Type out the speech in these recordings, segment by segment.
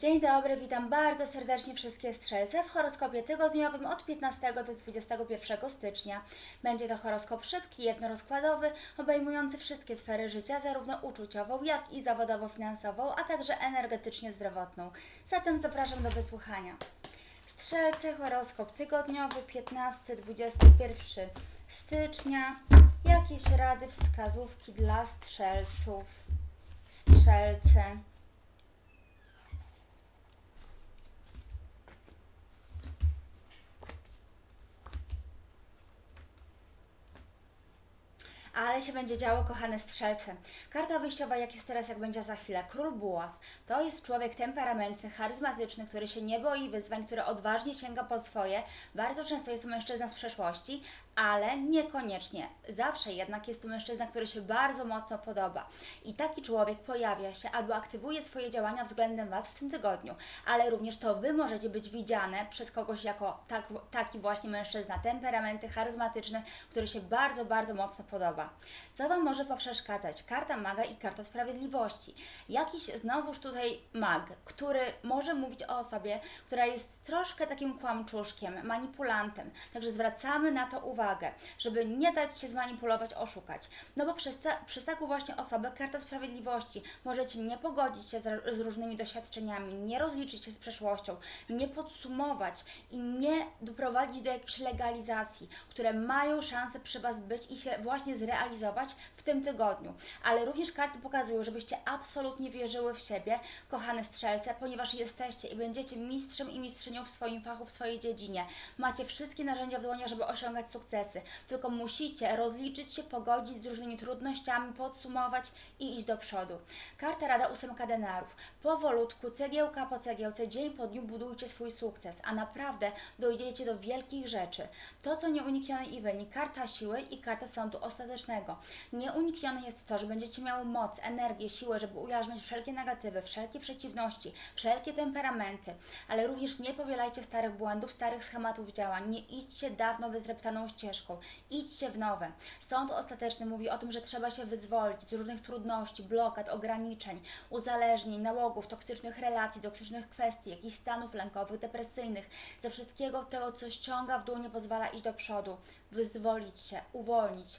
Dzień dobry, witam bardzo serdecznie wszystkie strzelce w horoskopie tygodniowym od 15 do 21 stycznia. Będzie to horoskop szybki, jednorozkładowy, obejmujący wszystkie sfery życia, zarówno uczuciową, jak i zawodowo-finansową, a także energetycznie-zdrowotną. Zatem zapraszam do wysłuchania. Strzelce, horoskop tygodniowy 15-21 stycznia. Jakieś rady, wskazówki dla strzelców? Strzelce. Ale się będzie działo, kochane strzelce. Karta wyjściowa, jak jest teraz, jak będzie za chwilę. Król Buław. To jest człowiek temperamentny, charyzmatyczny, który się nie boi wyzwań, który odważnie sięga po swoje. Bardzo często jest to mężczyzna z przeszłości, ale niekoniecznie. Zawsze jednak jest to mężczyzna, który się bardzo mocno podoba. I taki człowiek pojawia się albo aktywuje swoje działania względem Was w tym tygodniu, ale również to Wy możecie być widziane przez kogoś jako tak, taki właśnie mężczyzna, temperamenty, charyzmatyczny, który się bardzo, bardzo mocno podoba. Co Wam może poprzeszkadzać? Karta maga i karta sprawiedliwości. Jakiś znowuż tutaj mag, który może mówić o osobie, która jest troszkę takim kłamczuszkiem, manipulantem. Także zwracamy na to uwagę, żeby nie dać się zmanipulować, oszukać. No bo przez, ta, przez taką właśnie osobę karta sprawiedliwości możecie nie pogodzić się z, z różnymi doświadczeniami, nie rozliczyć się z przeszłością, nie podsumować i nie doprowadzić do jakiejś legalizacji, które mają szansę przy Was być i się właśnie zrealizować w tym tygodniu. Ale również karty pokazują, żebyście absolutnie wierzyły w siebie, kochane strzelce, ponieważ jesteście i będziecie mistrzem i mistrzynią w swoim fachu, w swojej dziedzinie. Macie wszystkie narzędzia w dłoniach, żeby osiągać sukcesy. Tylko musicie rozliczyć się, pogodzić z różnymi trudnościami, podsumować i iść do przodu. Karta Rada Ósemka Denarów. Powolutku, cegiełka po cegiełce, dzień po dniu budujcie swój sukces, a naprawdę dojdziecie do wielkich rzeczy. To, co nieuniknione i wynik, karta siły i karta sądu ostatecznego. Nieuniknione jest to, że będziecie miały moc, energię, siłę, żeby ujarzmiać wszelkie negatywy, wszelkie przeciwności, wszelkie temperamenty, ale również nie powielajcie starych błędów, starych schematów działań. Nie idźcie dawno wytreptaną ścieżką, idźcie w nowe. Sąd ostateczny mówi o tym, że trzeba się wyzwolić z różnych trudności, blokad, ograniczeń, uzależnień, nałogów, toksycznych relacji, toksycznych kwestii, jakichś stanów lękowych, depresyjnych, ze wszystkiego tego, co ściąga w dół, nie pozwala iść do przodu. Wyzwolić się, uwolnić,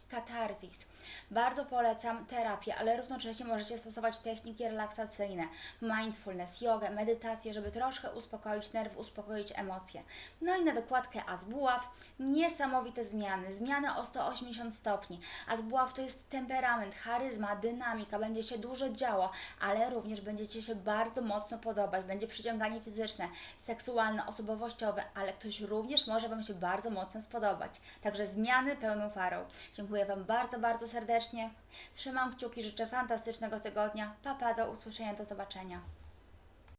Bardzo polecam terapię, ale równocześnie możecie stosować techniki relaksacyjne, mindfulness, jogę, medytację, żeby troszkę uspokoić nerw, uspokoić emocje. No i na dokładkę Azbuław, niesamowite zmiany, zmiany o 180 stopni. Azbuław to jest temperament, charyzma, dynamika, będzie się dużo działo, ale również będziecie się bardzo mocno podobać, będzie przyciąganie fizyczne, seksualne, osobowościowe, ale ktoś również może Wam się bardzo mocno spodobać. Także zmiany pełną parą. Dziękuję Wam bardzo, bardzo serdecznie. Trzymam kciuki, życzę fantastycznego tygodnia. Papa, do usłyszenia, do zobaczenia.